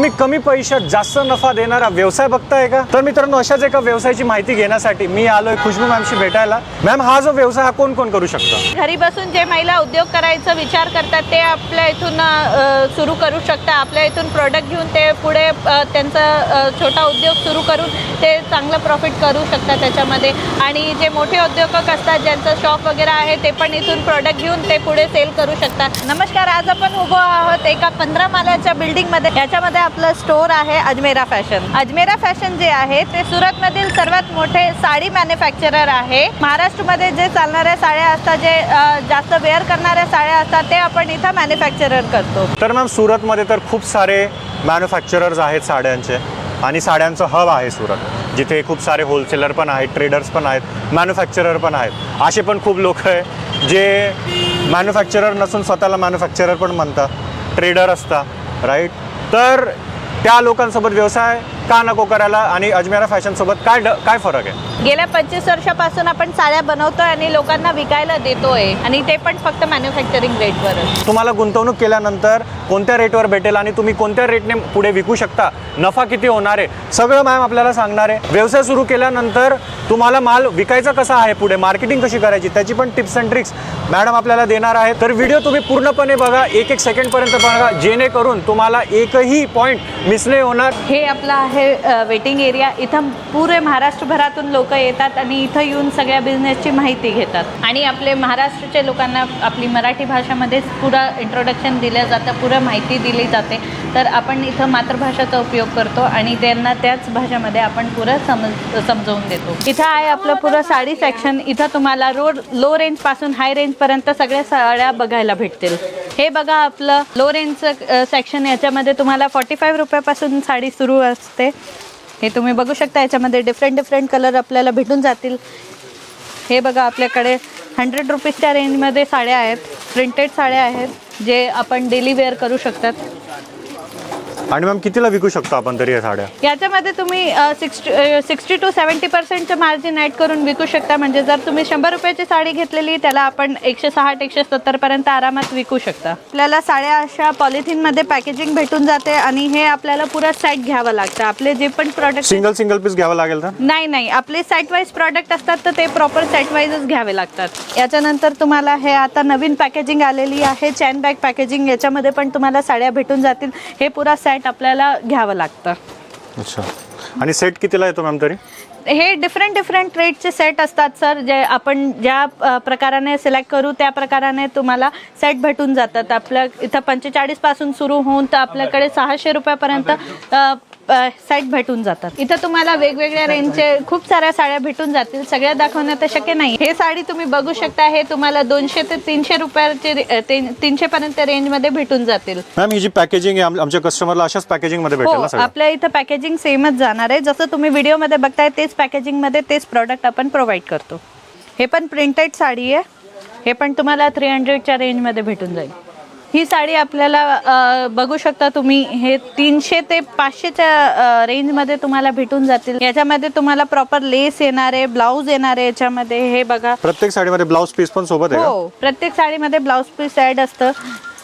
तुम्ही कमी पैशात जास्त नफा देणारा व्यवसाय बघताय का? तर मित्रांनो अशाच एका व्यवसायाची माहिती घेण्यासाठी मी आलोय खुशबू मॅमशी भेटायला. मॅम हा जो व्यवसाय हा कोण कोण करू शकतो? घरी बसून जे महिला उद्योग करायचा विचार करतात ते आपल्या इथून सुरू करू शकतात. आपल्या इथून प्रोडक्ट घेऊन ते पुढे त्यांचा छोटा उद्योग सुरू करून ते चांगलं प्रॉफिट करू शकतात त्याच्यामध्ये. आणि जे मोठे उद्योजक असतात ज्यांचं शॉप वगैरे आहे ते पण इथून प्रोडक्ट घेऊन ते पुढे सेल करू शकतात. नमस्कार आज आपण उभो आहोत एका पंधरा माल्याच्या बिल्डिंगमध्ये याच्यामध्ये आपलं स्टोर आहे अजमेरा फॅशन. अजमेरा फॅशन जे आहे ते सुरतमधील सर्वात मोठे साडी मॅन्युफॅक्चरर आहे. महाराष्ट्रमध्ये जे चालणाऱ्या साड्या असतात जे जास्त वेअर करणाऱ्या साड्या असतात ते आपण इथं मॅन्युफॅक्चरर करतो. तर मॅम सुरतमध्ये तर खूप सारे मॅन्युफॅक्चरर्स आहेत साड्यांचे आणि साड्यांचं हब आहे सुरत. जिथे खूप सारे होलसेलर पण आहेत ट्रेडर्स पण आहेत मॅन्युफॅक्चरर पण आहेत. असे पण खूप लोक आहे जे मॅन्युफॅक्चरर नसून स्वतःला मॅन्युफॅक्चरर पण म्हणतात. ट्रेडर असतात राईट तर त्या लोकांसोबत व्यवसाय का नको करायला आणि अजमेरा फॅशनसोबत काय ड- काय फरक आहे? गेल्या पंचवीस वर्षापासून आपण साड्या बनवतोय आणि लोकांना विकायला देतोय. आणि ते पण फक्त मॅन्युफॅक्चरिंग रेटवरच तुम्हाला गुंतवणूक केल्यानंतर कोणत्या रेटवर भेटेल आणि तुम्ही कोणत्या रेटने पुढे विकू शकता? नफा किती होणार आहे? सगळं मॅम आपल्याला सांगणार आहे. व्यवसाय सुरू केल्यानंतर तुम्हाला माल विकायचा कसा आहे पुढे? मार्केटिंग कशी करायची? त्याची पण टिप्स अँड ट्रिक्स मॅडम आपल्याला देणार आहेत. तर व्हिडिओ तुम्ही पूर्णपणे बघा. एक एक सेकंडपर्यंत बघा. जेणेकरून तुम्हाला एकही पॉईंट मिस नाही होणार. हे आपलं आहे वेटिंग एरिया इथं पुरे महाराष्ट्रभरातून लोक येतात आणि इथं येऊन सगळ्या बिझनेसची माहिती घेतात. आणि आपले महाराष्ट्राच्या लोकांना आपली मराठी भाषामध्येच पुरं इंट्रोडक्शन दिलं जातं पुरं माहिती दिली जाते. तर आपण इथं मातृभाषेचा उपयोग करतो आणि त्यांना त्याच भाषेमध्ये आपण पुरं समज समजवून देतो. इथं आहे आपलं पुरं साडी सेक्शन इथं तुम्हाला रोड लो रेंजपासून हाय रेंजपर्यंत सगळ्या साड्या बघायला भेटतील. हे बघा आपलं लो रेंजचं सेक्शन याच्यामध्ये तुम्हाला फॉर्टी फाईव्ह रुपयापासून साडी सुरू असते. हे तुम्ही बघू शकता याच्यामध्ये डिफरंट डिफरंट कलर आपल्याला भेटून जातील. हे बघा आपल्याकडे हंड्रेड रुपीजच्या रेंजमध्ये साड्या आहेत प्रिंटेड साड्या आहेत जे आपण डेली वेअर करू शकतात. आणि मॅम कितीला विकू शकतो आपण तरी या साड्या? याच्यामध्ये तुम्ही सिक्स्टी सिक्स्टी टू सेवन्टी पर्सेंटचं मार्जिन ॲड करून विकू शकता. म्हणजे जर तुम्ही शंभर रुपयाची साडी घेतलेली त्याला आपण एकशे साठ एकशे सत्तरपर्यंत आरामात विकू शकता. आपल्याला साड्या अशा पॉलिथिनमध्ये पॅकेजिंग भेटून जाते आणि हे आपल्याला पुरा सेट घ्यावं लागतं. आपले जे पण प्रॉडक्ट सिंगल सिंगल पीस घ्यावं लागेल नाही नाही. आपले सेट वाईज प्रॉडक्ट असतात तर ते प्रॉपर सेट वाईजच घ्यावे लागतात. याच्यानंतर तुम्हाला हे आता नवीन पॅकेजिंग आलेली आहे. चॅन बॅग पॅकेजिंग याच्यामध्ये पण तुम्हाला साड्या भेटून जातील. हे पुरा सेट आपल्याला घ्यावं लागतं. अच्छा. आणि सेट कितीला येतो मॅम तरी? हे डिफरंट डिफरंट रेटचे सेट असतात सर जे आपण ज्या प्रकाराने सिलेक्ट करू त्या प्रकाराने तुम्हाला सेट भेटून जातात. आपल्या इथं पंचेचाळीसपासून सुरू होऊन तर आपल्याकडे सहाशे रुपयापर्यंत सेट भेटून जातात. इथं तुम्हाला वेगवेगळ्या रेंजचे खूप साऱ्या साड्या भेटून जातील. सगळ्या दाखवणं तर शक्य नाही. हे साडी तुम्ही बघू शकता हे तुम्हाला दोनशे ते तीनशे रुपयाचे तीनशे पर्यंत रेंजमध्ये भेटून जातील. मॅम ही जी पॅकेजिंग आहे आम- आमच्या कस्टमरला अशाच पॅकेजिंगमध्ये भेटेल हो ना सगळं? आपल्या इथं पॅकेजिंग सेमच जाणार आहे. जसं तुम्ही व्हिडिओमध्ये बघताय तेच पॅकेजिंगमध्ये तेच प्रॉडक्ट आपण प्रोव्हाइड करतो. हे पण प्रिंटेड साडी आहे. हे पण तुम्हाला थ्री हंड्रेडच्या रेंजमध्ये भेटून जाईल. ही साडी आपल्याला बघू शकता तुम्ही हे तीनशे ते पाचशेच्या रेंजमध्ये तुम्हाला भेटून जातील. याच्यामध्ये तुम्हाला प्रॉपर लेस येणार आहे ब्लाऊज येणार आहे याच्यामध्ये. हे बघा. प्रत्येक साडीमध्ये ब्लाऊज पीस पण सोबत? हो प्रत्येक साडीमध्ये ब्लाऊज पीस ॲड असतं.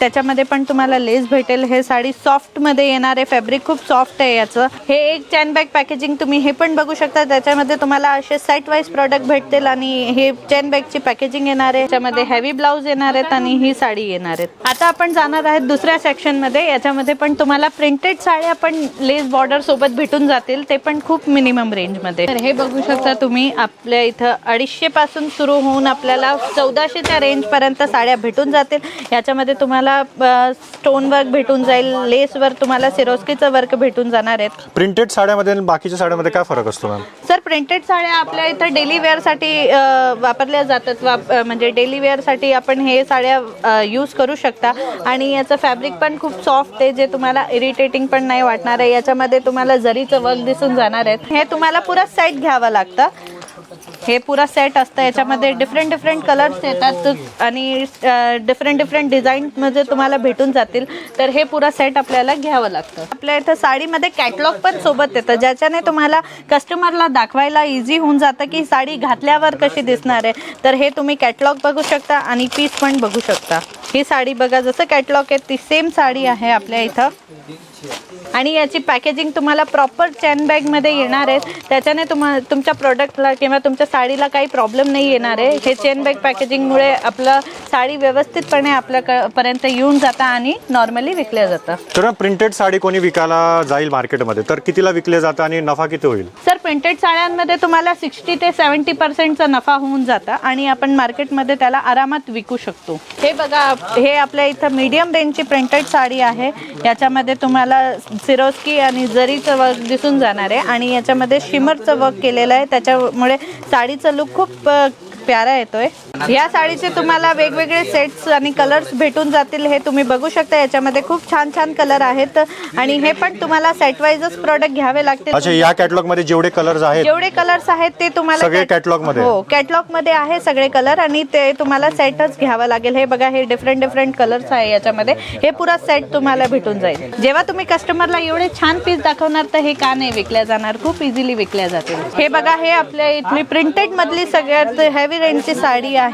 त्याच्यामध्ये पण तुम्हाला लेस भेटेल. हे साडी सॉफ्टमध्ये येणारे येणार आहे. फॅब्रिक खूप सॉफ्ट आहे याचं. हे एक चॅन बॅग पॅकेजिंग तुम्ही हे पण बघू शकता. त्याच्यामध्ये तुम्हाला असे सेट वाईज प्रॉडक्ट भेटतील आणि हे चॅन बॅगची पॅकेजिंग येणार आहे. त्याच्यामध्ये हेवी ब्लाऊज येणार आहेत आणि ही साडी येणार आहेत. आता आपण जाणार आहेत दुसऱ्या सेक्शनमध्ये याच्यामध्ये पण तुम्हाला प्रिंटेड साड्या पण लेस बॉर्डर सोबत भेटून जातील. ते पण खूप मिनिमम रेंजमध्ये तर हे बघू शकता तुम्ही. आपल्या इथं अडीचशे पासून सुरू होऊन आपल्याला चौदाशेच्या रेंजपर्यंत साड्या भेटून जातील. याच्यामध्ये तुम्हाला स्टोन वर्क भेटून जाईल लेसवर तुम्हाला सिरोस्कीचं वर्क भेटून जाणार आहेत. प्रिंटेड साड्यामध्ये आणि बाकीच्या साड्यामध्ये काय फरक असतो मॅम सर प्रिंटेड साड्या आपल्या इथं डेली वेअरसाठी वापरल्या जातात. वाप म्हणजे डेली वेअरसाठी आपण हे साड्या यूज करू शकता. आणि याचं फॅब्रिक पण खूप सॉफ्ट आहे जे तुम्हाला इरिटेटिंग पण नाही वाटणार आहे. याच्यामध्ये तुम्हाला जरीचं वर्क दिसून जाणार आहेत. हे तुम्हाला पुरा सेट घ्यावं लागतं. हे पुरा सेट असतं. याच्यामध्ये डिफरंट डिफरंट कलर्स येतात आणि डिफरंट डिफरंट डिझाईन म्हणजे तुम्हाला भेटून जातील. तर हे पुरा सेट आपल्याला घ्यावं लागतं. आपल्या इथं साडीमध्ये कॅटलॉग पण सोबत येतं. ज्याच्याने तुम्हाला कस्टमरला दाखवायला इझी होऊन जातं की साडी घातल्यावर कशी दिसणार आहे. तर हे तुम्ही कॅटलॉग बघू शकता आणि पीस पण बघू शकता. ही साडी बघा जसं कॅटलॉग आहे ती सेम साडी आहे आपल्या इथं. आणि याची पॅकेजिंग तुम्हाला प्रॉपर चॅन बॅगमध्ये येणार आहे. त्याच्याने तुम्हा तुमच्या प्रोडक्टला किंवा तुमच्या साडीला काही प्रॉब्लेम नाही येणार आहे. हे चेन बॅग पॅकेजिंगमुळे आपलं साडी व्यवस्थितपणे आपल्यापर्यंत येऊन जातं आणि नॉर्मली विकल्या जातं. तर प्रिंटेड साडी कोणी विकायला जाईल मार्केटमध्ये तर कितीला विकले जातं आणि नफा किती होईल? सर प्रिंटेड साड्यांमध्ये तुम्हाला सिक्स्टी ते सेवन्टी पर्सेंटचा नफा होऊन जातं आणि आपण मार्केटमध्ये त्याला आरामात विकू शकतो. हे बघा हे आपल्या इथं मीडियम रेंजची प्रिंटेड साडी आहे. याच्यामध्ये तुम्हाला सिरोस्की आणि जरीचं वर्क दिसून जाणार आहे आणि याच्यामध्ये शिमरचं वर्क केलेलं आहे. त्याच्यामुळे साडीचा लुक खूप प्यारा येतोय. या साडीचे तुम्हाला वेगवेगळे सेट्स आणि कलर्स भेटून जातील हे तुम्ही बघू शकता. याच्यामध्ये खूप छान छान कलर आहेत आणि हे पण तुम्हाला सेट वाईजच प्रोडक्ट घ्यावे लागतील. अच्छा या कॅटलॉगमध्ये जेवढे कलर्स आहेत? जेवढे कलर्स आहेत ते तुम्हाला सगळे कॅट- catalog मध्ये? हो कॅटलॉगमध्ये आहे सगळे कलर आणि ते तुम्हाला सेटच घ्यावं लागेल. हे बघा हे डिफरंट डिफरंट कलर्स आहे याच्यामध्ये. हे पुरा सेट तुम्हाला भेटून जाईल. जेव्हा तुम्ही कस्टमरला एवढे छान पीस दाखवणार तर हे का नाही विकल्या जाणार? खूप इझिली विकल्या जातील. हे बघा हे आपल्या इथली प्रिंटेड मधली सगळ्यात हेवी रेंजची साडी आहे.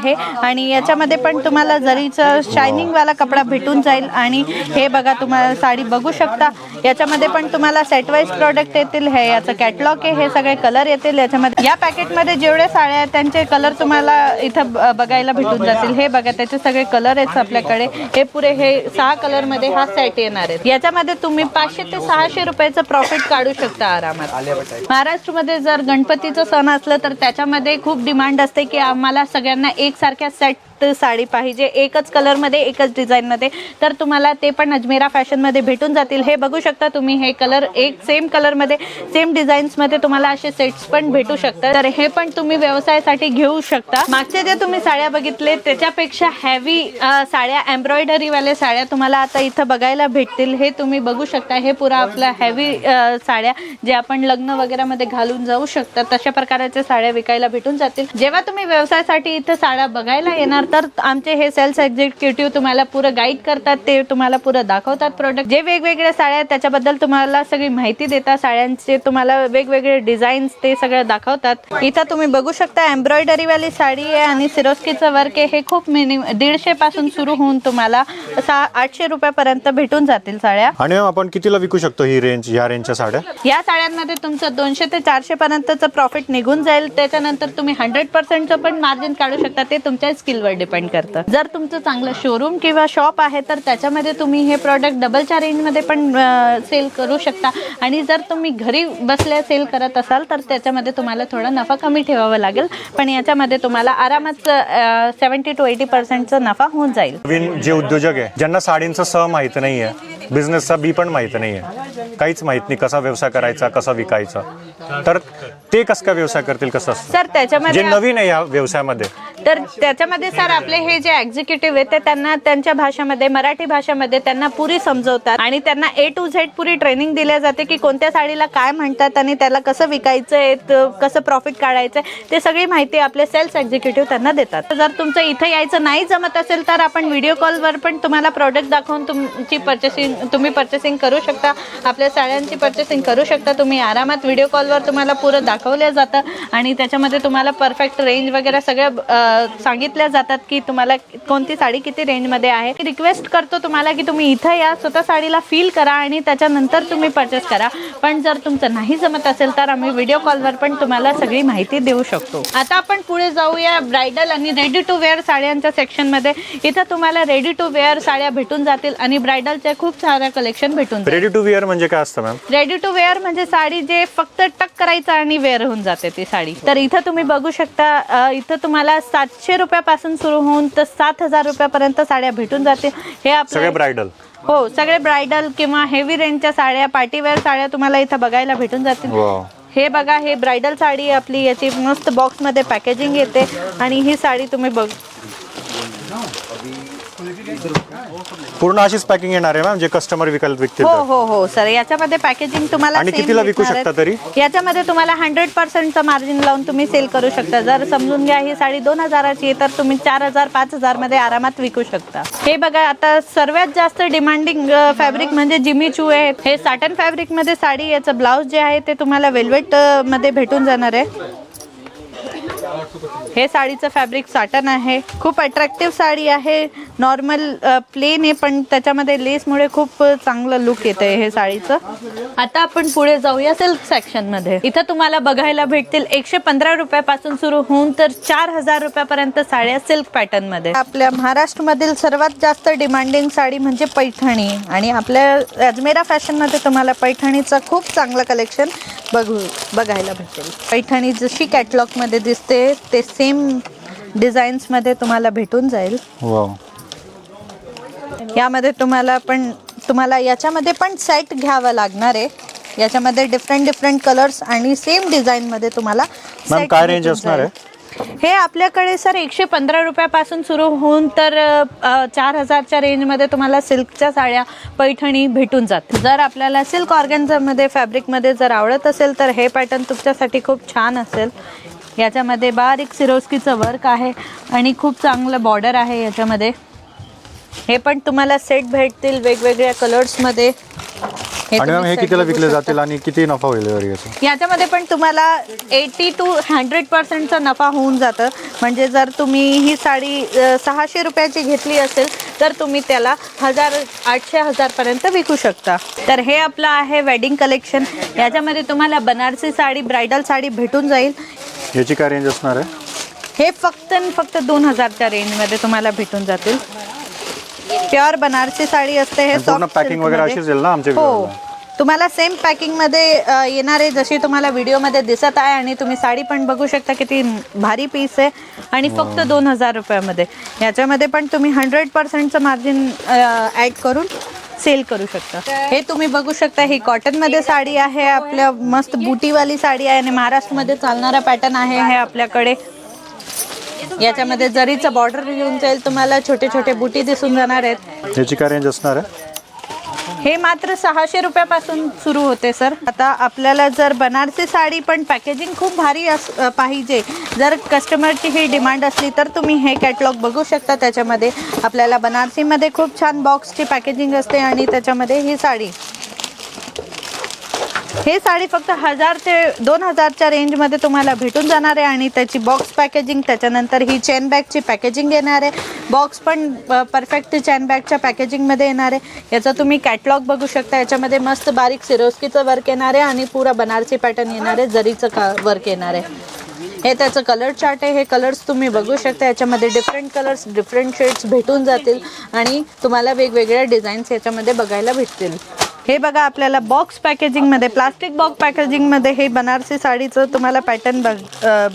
आणि याच्यामध्ये पण तुम्हाला जरीचं शायनिंग वाला कपडा भेटून जाईल आणि हे बघा तुम्हाला साडी बघू शकता. याच्यामध्ये पण तुम्हाला सेट वाईज प्रोडक्ट येतील हे याचं कॅटलॉग आहे हे सगळे कलर येतील याच्यामध्ये. या पॅकेटमध्ये जेवढे साड्या आहेत त्यांचे कलर तुम्हाला इथं बघायला भेटून जातील. हे बघा त्याचे सगळे कलर आहेत आपल्याकडे. हे पुरे हे सहा कलरमध्ये हा सेट येणार आहे. याच्यामध्ये तुम्ही पाचशे ते सहाशे रुपयाचं प्रॉफिट काढू शकता आरामात. महाराष्ट्रमध्ये जर गणपतीचं सण असलं तर त्याच्यामध्ये खूप डिमांड असते की आम्हाला सगळ्यांना एकसारख्या सेट साडी पाहिजे. एकच कलरमध्ये एकच डिझाईनमध्ये. तर तुम्हाला ते पण अजमेरा फॅशनमध्ये भेटून जातील. हे बघू शकता तुम्ही हे कलर एक सेम कलरमध्ये सेम डिझाईन्समध्ये तुम्हाला असे सेट्स पण भेटू शकतात. तर हे पण तुम्ही व्यवसायासाठी घेऊ शकता. मागचे जे तुम्ही साड्या बघितले त्याच्यापेक्षा हॅवी साड्या एम्ब्रॉयडरीवाल्या साड्या तुम्हाला आता इथं बघायला भेटतील. हे तुम्ही बघू शकता. हे पुरा आपल्या हॅवी साड्या जे आपण लग्न वगैरेमध्ये घालून जाऊ शकतात तशा प्रकारच्या साड्या विकायला भेटून जातील. जेव्हा तुम्ही व्यवसायासाठी इथं साड्या बघायला येणार तर आमचे हे सेल्स एक्झिक्युटिव्ह तुम्हाला पुरं गाईड करतात ते तुम्हाला पुरं दाखवतात प्रोडक्ट जे वेगवेगळ्या साड्या आहेत त्याच्याबद्दल तुम्हाला सगळी माहिती देतात. साड्यांचे तुम्हाला वेगवेगळे डिझाईन्स ते सगळं दाखवतात. इथं तुम्ही बघू शकता एम्ब्रॉयडरी वाली साडी आहे आणि सिरोस्कीचं वर्क आहे. हे खूप मिनिमम दीडशे पासून सुरू होऊन तुम्हाला सहा आठशे रुपयापर्यंत भेटून जातील साड्या. आणि आपण कितीला विकू शकतो ही रेंज या रेंजच्या साड्या? या साड्यांमध्ये तुमचं दोनशे ते चारशे पर्यंतचं प्रॉफिट निघून जाईल. त्याच्यानंतर तुम्ही हंड्रेड पर्सेंटचं पण मार्जिन काढू शकता. ते तुमच्या स्किलवर डिपेंड करतं. जर तुमचं चांगलं शोरूम किंवा शॉप आहे तर त्याच्यामध्ये तुम्ही हे प्रॉडक्ट डबलच्या रेंजमध्ये पण सेल करू शकता. आणि जर तुम्ही घरी बसल्या सेल करत असाल तर त्याच्यामध्ये तुम्हाला थोडा नफा कमी ठेवावा लागेल. पण याच्यामध्ये तुम्हाला आरामात सेवन्टी टू एटी पर्सेंटचा नफा होऊन जाईल. नवीन जे उद्योजक आहे ज्यांना साडींचं स माहीत नाही आहे बिझनेसचा बी पण माहीत नाही आहे काहीच माहीत नाही कसा व्यवसाय करायचा कसा विकायचा. तर ते कसं काय व्यवसाय करतील कसं सर जे त्याच्यामध्ये नवीन आहे या व्यवसायामध्ये तर त्याच्यामध्ये सर आपले हे जे एक्झिक्युटिव्ह आहे ते त्यांना त्यांच्या भाषेमध्ये मराठी भाषेमध्ये त्यांना पुरी समजवतात आणि त्यांना ए टू झेड पुरी ट्रेनिंग दिल्या जाते की कोणत्या साडीला काय म्हणतात आणि त्याला कसं विकायचं आहे त- कसं प्रॉफिट काढायचं आहे ते सगळी माहिती आपले सेल्स एक्झिक्युटिव्ह त्यांना देतात. जर तुमचं इथे यायचं नाही जमत असेल तर आपण व्हिडिओ कॉलवर पण तुम्हाला प्रॉडक्ट दाखवून तुमची पर्चेसिंग तुम्ही पर्चेसिंग करू शकता. आपल्या साड्यांची पर्चेसिंग करू शकता. तुम्ही आरामात व्हिडिओ कॉलवर तुम्हाला पुरं दाखवलं जातं आणि त्याच्यामध्ये तुम्हाला परफेक्ट रेंज वगैरे सगळं सांगितल्या जातात की तुम्हाला कोणती साडी किती रेंजमध्ये आहे. रिक्वेस्ट करतो तुम्हाला की तुम्ही इथं या स्वतः साडीला फील करा आणि त्याच्यानंतर तुम्ही परचेस करा. पण जर तुमचं नाही जमत असेल तर आम्ही व्हिडिओ कॉलवर पण तुम्हाला सगळी माहिती देऊ शकतो. आता आपण पुढे जाऊया ब्रायडल आणि रेडी टू वेअर साड्यांच्या सेक्शनमध्ये इथं तुम्हाला रेडी टू वेअर साड्या भेटून जातील आणि ब्रायडलच्या खूप साऱ्या कलेक्शन भेटून जातील रेडी टू विअर म्हणजे काय असतं मॅम रेडी टू वेअर म्हणजे साडी जे फक्त टक करायचं आणि वेअर होऊन जाते ती साडी. तर इथं तुम्ही बघू शकता इथं तुम्हाला सातशे रुपयापासून सुरू होऊन तर सात हजार रुपयापर्यंत साड्या भेटून जातील. हे सगळे आपले ब्रायडल. हो सगळे ब्रायडल किंवा हेवी रेंजच्या साड्या पार्टीवेअर साड्या तुम्हाला इथं बघायला भेटून जातील. वा हे बघा हे ब्रायडल साडी आपली. याची मस्त बॉक्समध्ये पॅकेजिंग येते. आणि ही साडी तुम्ही बघ पूर्ण अशीच पॅकिंग येणार आहे मॅम जे कस्टमर विकायला विकतील हो. हो हो सर याच्यामध्ये पॅकेजिंग तुम्हाला आणि same कितीला विकू भेटणार आहे. शकता तरी? याच्यामध्ये तुम्हाला हंड्रेड पर्सेंटचं मार्जिन लावून तुम्ही सेल करू शकता. जर समजून घ्या ही साडी दोन हजाराची आहे तर तुम्ही चार हजार पाच हजारमध्ये आरामात विकू शकता. हे बघा आता सर्वात जास्त डिमांडिंग फॅब्रिक म्हणजे जिमी चू आहे. हे साटन फॅब्रिकमध्ये साडी याचं ब्लाऊज जे आहे ते तुम्हाला वेल्वेटमध्ये भेटून जाणार आहे. हे साडीचं फॅब्रिक साटन आहे. खूप अट्रॅक्टिव्ह साडी आहे. नॉर्मल प्लेन आहे पण त्याच्यामध्ये लेसमुळे खूप चांगलं लुक येत आहे हे साडीचं. आता आपण पुढे जाऊया सिल्क सेक्शनमध्ये. इथं तुम्हाला बघायला भेटतील एकशे पंधरा रुपयापासून सुरू होऊन तर चार हजार रुपयापर्यंत साड्या सिल्क पॅटर्नमध्ये आपल्या महाराष्ट्रमधील सर्वात जास्त डिमांडिंग साडी म्हणजे पैठणी. आणि आपल्या अजमेरा फॅशनमध्ये तुम्हाला पैठणीचं खूप चांगलं कलेक्शन बघू बघायला भेटेल. पैठणी जशी कॅटलॉगमध्ये ते सेम डिझाईन्समध्ये तुम्हाला भेटून जाईल. वाव यामध्ये तुम्हाला पण तुम्हाला याच्यामध्ये पण सेट घ्यावं लागणार आहे. याच्यामध्ये डिफरंट डिफरंट कलर्स आणि सेम डिझाईन मध्ये तुम्हाला मॅम, set काय भेटून असणार आहे? हे आपल्याकडे सर एकशे पंधरा रुपयापासून सुरू होऊन तर अ, चार हजारच्या रेंजमध्ये तुम्हाला सिल्कच्या साड्या पैठणी भेटून जाते जर आपल्याला सिल्क ऑर्गॅन्झामध्ये फॅब्रिकमध्ये जर आवडत असेल तर हे पॅटर्न तुमच्यासाठी खूप छान असेल. याच्यामध्ये बारीक सिरोस्कीचं वर्क आहे आणि खूप चांगलं बॉर्डर आहे याच्यामध्ये. हे पण तुम्हाला सेट भेटतील वेगवेगळ्या कलर्समध्ये आणि मॅम तुम्ही हे कितीला विकले. जातील आणि किती नफा होईल यावर याचा याच्यामध्ये पण तुम्हाला एटी टू हंड्रेड पर्सेंटचा नफा होऊन जातं. म्हणजे जर तुम्ही ही साडी सहाशे रुपयाची घेतली असेल तर तुम्ही त्याला हजार आठशे हजारपर्यंत विकू शकता. तर हे आपलं आहे वेडिंग कलेक्शन याच्यामध्ये तुम्हाला बनारसी साडी ब्रायडल साडी भेटून जाईल. याची काय रेंज असणार आहे? हे फक्त आणि फक्त दोन हजारच्या रेंजमध्ये तुम्हाला भेटून जातील. प्युअर बनारसी साडी असते हे आणि पूर्ण soft पॅकिंग silk वगैरे मध्ये. अशीच येईल ना आमच्या हो. व्हिडिओला? तुम्हाला सेम पॅकिंगमध्ये अ, येणार आहे जशी तुम्हाला व्हिडिओमध्ये दिसत आहे आणि तुम्ही साडी पण बघू शकता किती भारी पीस आहे. आणि फक्त दोन हजार रुपयामध्ये. याच्यामध्ये पण तुम्ही हंड्रेड पर्सेंटचं मार्जिन ॲड करून सेल करू शकता. हे तुम्ही बघू शकता ही कॉटनमध्ये साडी आहे आपल्या मस्त बुटीवाली साडी आहे आणि महाराष्ट्रामध्ये चालणारा पॅटर्न आहे हे आपल्याकडे. याच्यामध्ये जरीचा बॉर्डर येऊन जाईल तुम्हाला छोटे छोटे बुटी दिसून जाणार आहेत. याची काय रेंज असणार आहे? हे मात्र सहाशे रुपयापासून सुरू होते सर. आता आपल्याला जर बनारसी साडी पण पॅकेजिंग खूप भारी अस पाहिजे. जर कस्टमरची ही डिमांड असली तर तुम्ही हे कॅटलॉग बघू शकता. त्याच्यामध्ये आपल्याला बनारसीमध्ये खूप छान बॉक्सची पॅकेजिंग असते आणि त्याच्यामध्ये ही साडी हे साडी फक्त हजार ते दोन हजारच्या रेंजमध्ये तुम्हाला भेटून जाणार आहे आणि त्याची बॉक्स पॅकेजिंग त्याच्यानंतर ही चेन बॅगची पॅकेजिंग येणार आहे. बॉक्स पण परफेक्ट चेन बॅगच्या पॅकेजिंगमध्ये येणार आहे. याचा तुम्ही कॅटलॉग बघू शकता. याच्यामध्ये मस्त बारीक सिरोस्कीचं वर्क येणार आहे आणि पुरा बनारसी पॅटर्न येणार आहे. जरीचं का वर्क येणार आहे. हे त्याचं कलर चार्ट आहे. हे कलर्स तुम्ही बघू शकता. याच्यामध्ये डिफरंट कलर्स डिफरंट शेड्स भेटून जातील आणि तुम्हाला वेगवेगळ्या डिझाईन्स याच्यामध्ये बघायला भेटतील. हे बघा आपल्याला बॉक्स पॅकेजिंगमध्ये प्लास्टिक बॉक्स पॅकेजिंगमध्ये हे बनारसी साडीचं तुम्हाला पॅटर्न बघ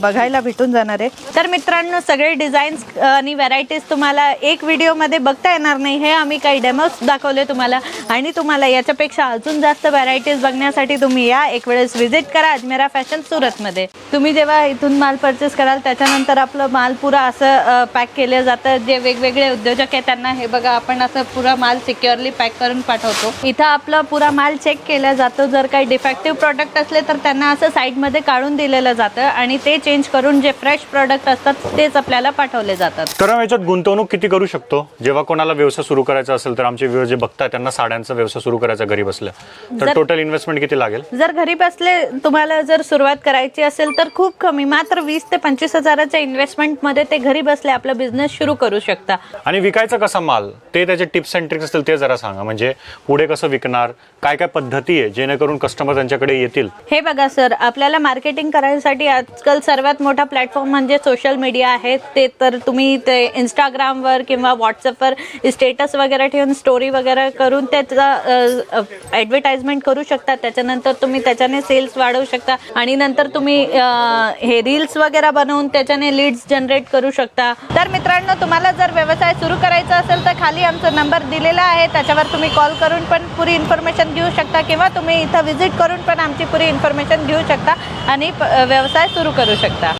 बघायला भेटून जाणार आहे. तर मित्रांनो सगळे डिझाईन्स आणि व्हरायटीज तुम्हाला एक व्हिडिओमध्ये बघता येणार नाही. हे आम्ही काही डेमोज दाखवले तुम्हाला. आणि तुम्हाला याच्यापेक्षा अजून जास्त व्हरायटीज बघण्यासाठी तुम्ही या. एक वेळेस व्हिजिट करा अजमेरा फॅशन सुरतमध्ये. तुम्ही जेव्हा इथून माल परचेस कराल त्याच्यानंतर आपलं माल पुरा असं पॅक केलं जातं. जे वेगवेगळे उद्योजक आहे त्यांना हे बघा आपण असं पुरा माल सिक्युअरली पॅक करून पाठवतो. इथं आपलं पुरा माल चेक केला जातो. जर काही डिफेक्टिव्ह प्रॉडक्ट असले तर त्यांना असं साईडमध्ये काढून दिलेलं जातं आणि ते चेंज करून जे फ्रेश प्रॉडक्ट असतात तेच आपल्याला पाठवले जातात. तर याच्यात गुंतवणूक किती करू शकतो? जेव्हा कोणाला व्यवसाय सुरू करायचा असेल तर आमचे व्ह्यूअर जे बघतात त्यांना साड्यांचा व्यवसाय सुरू करायचा घरी बसल्या. तर टोटल इन्व्हेस्टमेंट किती लागेल? जर घरी बसले तुम्हाला जर सुरुवात करायची असेल तर खूप कमी मात्र वीस ते पंचवीस हजाराच्या इन्व्हेस्टमेंटमध्ये ते घरी बसले आपला बिझनेस सुरू करू शकता. आणि विकायचा कसा माल? ते त्याचे टिप्स अँड ट्रिक्स असतील ते जरा सांगा. म्हणजे पुढे कसं विकणार? काय काय पद्धती आहे जेणेकरून कस्टमर त्यांच्याकडे येतील? हे बघा सर आपल्याला मार्केटिंग करायसाठी आजकाल सर्वात मोठा प्लॅटफॉर्म म्हणजे सोशल मीडिया आहे. ते तर तुम्ही ते इंस्टाग्रामवर किंवा व्हॉट्सअपवर स्टेटस वगैरे ठेवून स्टोरी वगैरे करून त्याचा ॲडव्हर्टाइजमेंट करू शकता. त्याच्यानंतर तुम्ही त्याच्याने सेल्स वाढवू शकता. आणि नंतर तुम्ही हे रील्स वगैरे बनवून त्याच्याने लीड्स जनरेट करू शकता. तर मित्रांनो तुम्हाला जर व्यवसाय सुरू करायचा असेल तर खाली आमचा नंबर दिलेला आहे. त्याच्यावर तुम्ही कॉल करून पण पुरी इन्फॉर्मेशन इन्फॉर्मेशन घेऊ शकता किंवा तुम्ही इथं व्हिजिट करून पण आमची पुरी इन्फॉर्मेशन घेऊ शकता आणि व्यवसाय सुरू करू शकता.